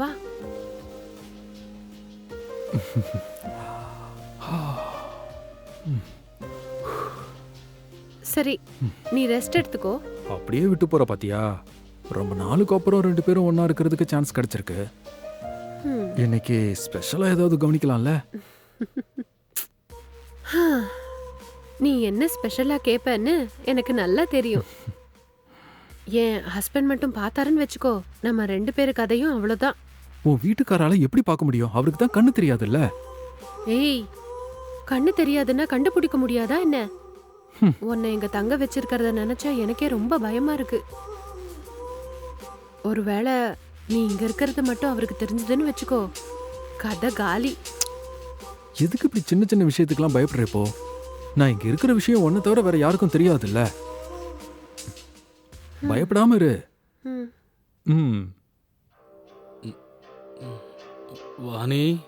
வா. சரி நீ ரெஸ்ட் எடுத்துக்கோ. அப்படியே விட்டு போற பாத்தியா? ரொம்ப நாளுக்கு அப்புறம் ரெண்டு பேரும் ஒண்ணா இருக்கிறதுக்கு சான்ஸ் கிடைச்சிருக்கு. இன்னைக்கு ஸ்பெஷலா ஏதாவது கவனிக்கலாம்ல? நீ என்ன ஸ்பெஷலா கேப்பன்னு எனக்கு நல்லா தெரியும். என் ஹஸ்பண்ட் மட்டும் பார்த்தாருன்னு வச்சுக்கோ நம்ம ரெண்டு பேரு கதையும் அவ்வளவுதான். உன் வீட்டுக்காரால எப்படி பார்க்க முடியும்? அவருக்கு தான் கண்ணு தெரியாதுல்ல? ஏய் கண்ணு தெரியாதுன்னா கண்டுபிடிக்க முடியாதா என்ன? உன்னை எங்க தங்க வச்சிருக்கிறத நினைச்சா எனக்கே ரொம்ப பயமா இருக்கு. ஒருவேளை நீ இங்க இருக்கிறது மட்டும் அவருக்கு தெரிஞ்சதுன்னு வச்சுக்கோ கதை காலி. எதுக்கு இப்படி சின்ன சின்ன விஷயத்துக்கெல்லாம் பயப்படுற இப்போ? நான் இங்க இருக்கிற விஷயம் ஒன்ன தவிர வேற யாருக்கும் தெரியாதுல்ல? பயப்படாம இரு. ம். வாணி.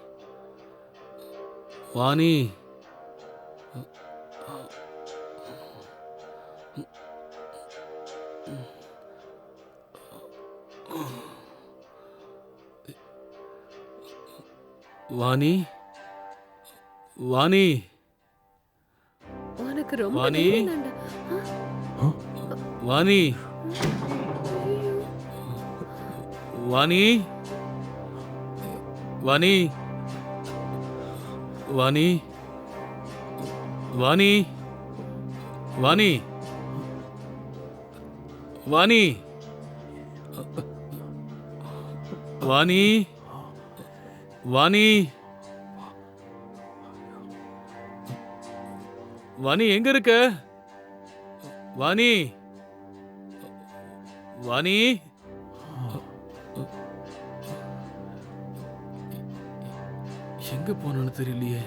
வாணி. வாணி. வாணி. உனக்கு ரொம்ப வாணி? வாணி. வாணி. வாணி. வாணி. வாணி. வாணி. வாணி. வாணி. வாணி. வாணி எங்க இருக்க? வாணி. வாணி. எங்க போனேன்னு தெரியலையே.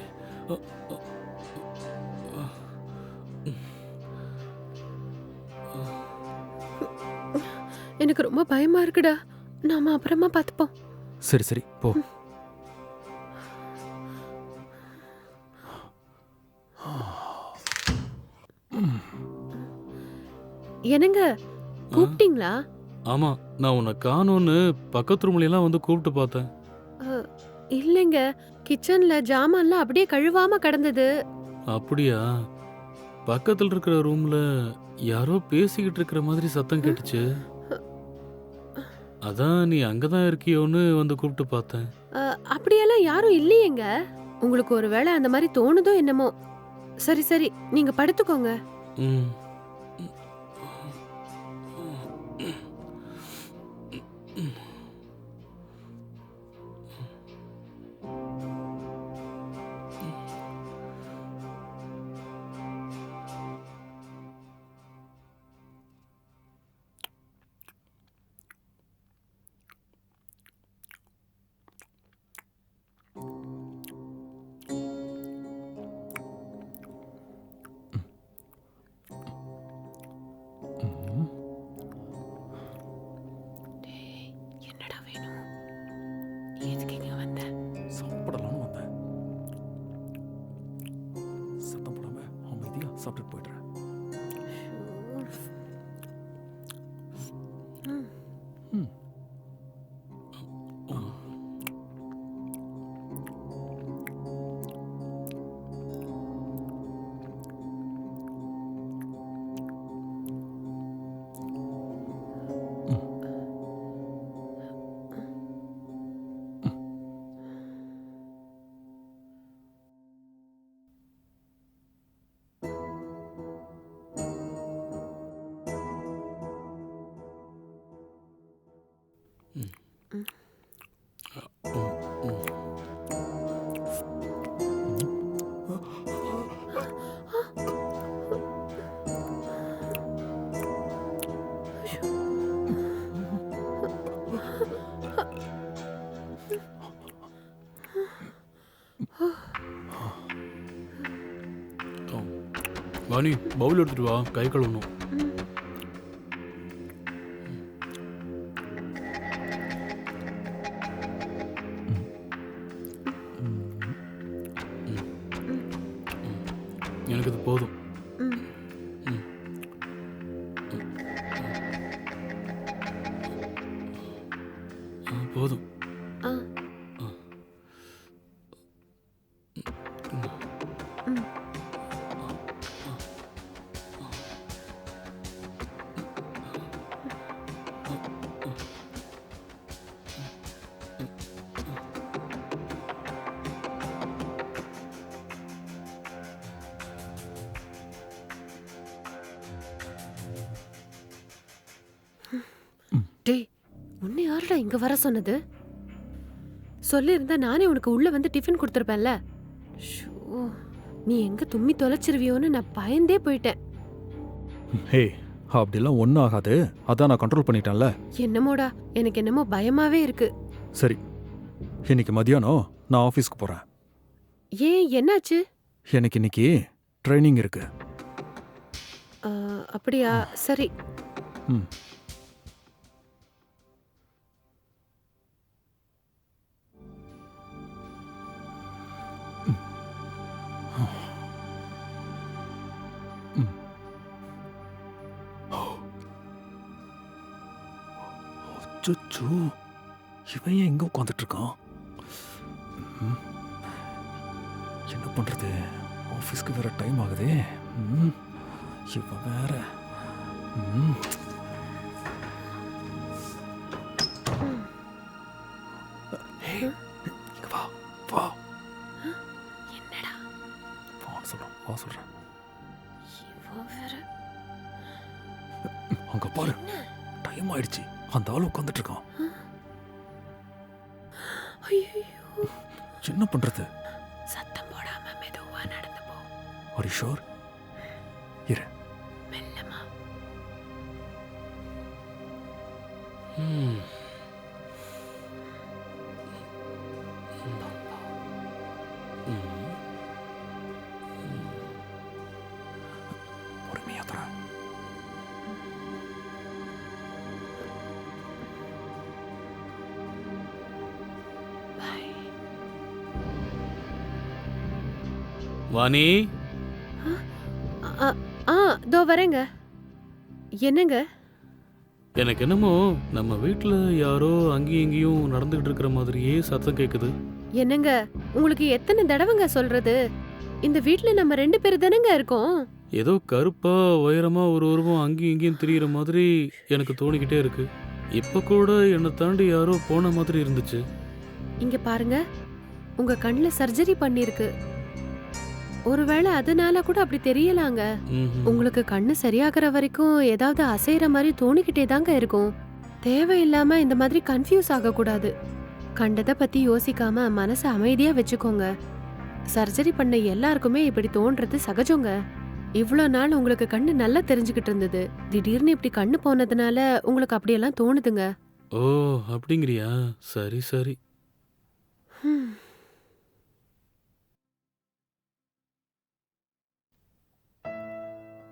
எனக்கு ரொம்ப பயமா இருக்குடா. நாம அப்புறமா பார்த்துப்போம். சரி சரி போ. என்னங்க? கூப்பிட்டீங்களா? ஆமா நான் உன்னை காணோன்னு பக்கத்து ரூம்ல எல்லாம் வந்து கூப்பிட்டு பார்த்தேன். இல்லைங்க கிச்சன்ல ஜாமான்லாம் அப்படியே கழுவாம கிடந்தது. அப்படியா? பக்கத்துல இருக்கிற ரூம்ல யாரோ பேசிக்கிட்டு இருக்கிற மாதிரி சத்தம் கேட்டுச்சு. அதான் நீ அங்கதான் இருக்கியோன்னு வந்து கூப்பிட்டு பார்த்தேன். அப்படியெல்லாம் யாரும் இல்லையேங்க. உங்களுக்கு ஒருவேளை அந்த மாதிரி தோணுதோ என்னமோ. சரி சரி நீங்க படுத்துக்கோங்க. ம். சாப்பிட்டுட்டு போயிடுறேன். வாணி பவுல் எடுத்துட்டு வா கை கழுவணும் எனக்கு இது போதும். போதும். டேய் உன்னை யாருடா இங்க வர சொன்னது? சொல்லியிருந்தா நானே உனக்கு உள்ள வந்து டிஃபன் கொடுத்துருப்பேன்ல. ஷோ நீ எங்க தும்மி தொலைச்சிருவியோன்னு நான் பயந்தே போயிட்டேன். ஹே அப்படிலாம் ஒன்றும் ஆகாது. அதான் நான் கண்ட்ரோல் பண்ணிட்டேன்ல. என்னமோடா எனக்கு என்னமோ பயமாவே இருக்கு. சரி இன்னைக்கு மதியானம் நான் ஆஃபீஸ்க்கு போகிறேன் ஏன் என்னாச்சு? எனக்கு இன்னைக்கு ட்ரைனிங் இருக்கு. ஆ, அப்படியா சரி. ம். அச்சோ இவன் ஏன் எங்க உட்காந்துட்டு இருக்கான். என்ன பண்றது? ஆஃபீஸ்க்கு வேற டைம் ஆகுதே. ம். இவன் வேற. ம். வா வா. என்னடா? வா சொல்றேன். இவ வேற. அங்க பாரு. டைம் ஆயிடுச்சு. அந்த ஆள் உட்காந்துட்டு இருக்கான் என்ன பண்றது? சத்தம் போடாம மெதுவா நடந்து போ. ஆர் ஷோர் இரு. மெல்லமா. ம். வாணி. ஆ ஆ தோ வரேங்க. என்னங்க? எனக்கு என்னமோ நம்ம வீட்ல யாரோ அங்கேயும் இங்கேயும் நடந்துகிட்டு இருக்கிற மாதிரியே சத்தம் கேக்குது. என்னங்க? உங்களுக்கு எத்தனை தடவைங்க சொல்றது? இந்த வீட்ல நம்ம ரெண்டு பேர் தானங்க இருக்கோம். ஏதோ கருப்பா உயரமா ஒரு உருவம் அங்கேயும் இங்கேயும் திரியிற மாதிரி எனக்கு தோணிக்கிட்டே இருக்கு. இப்ப கூட என்னை தாண்டி யாரோ போன மாதிரி இருந்துச்சு. இங்க பாருங்க. உங்க கண்ணுல சர்ஜரி பண்ணிருக்கு ஒருவேளை அதனால கூட அப்படி தெரியலாங்க. உங்களுக்கு கண்ணு சரியாகிற வரைக்கும் ஏதாவது அசைற மாதிரி தோணிக்கிட்டே தாங்க இருக்கும். தேவையில்லாம இந்த மாதிரி கன்ஃபியூஸ் ஆகக்கூடாது. கண்டதை பத்தி யோசிக்காம மனசை அமைதியா வச்சுக்கோங்க. சர்ஜரி பண்ண எல்லாருக்குமே இப்படி தோன்றது சகஜங்க. இவ்வளோ நாள் உங்களுக்கு கண்ணு நல்லா தெரிஞ்சுக்கிட்டு இருந்தது. திடீர்னு இப்படி கண்ணு போனதுனால உங்களுக்கு அப்படியெல்லாம் தோணுதுங்க. ஓ அப்படிங்கிறியா? சரி சரி.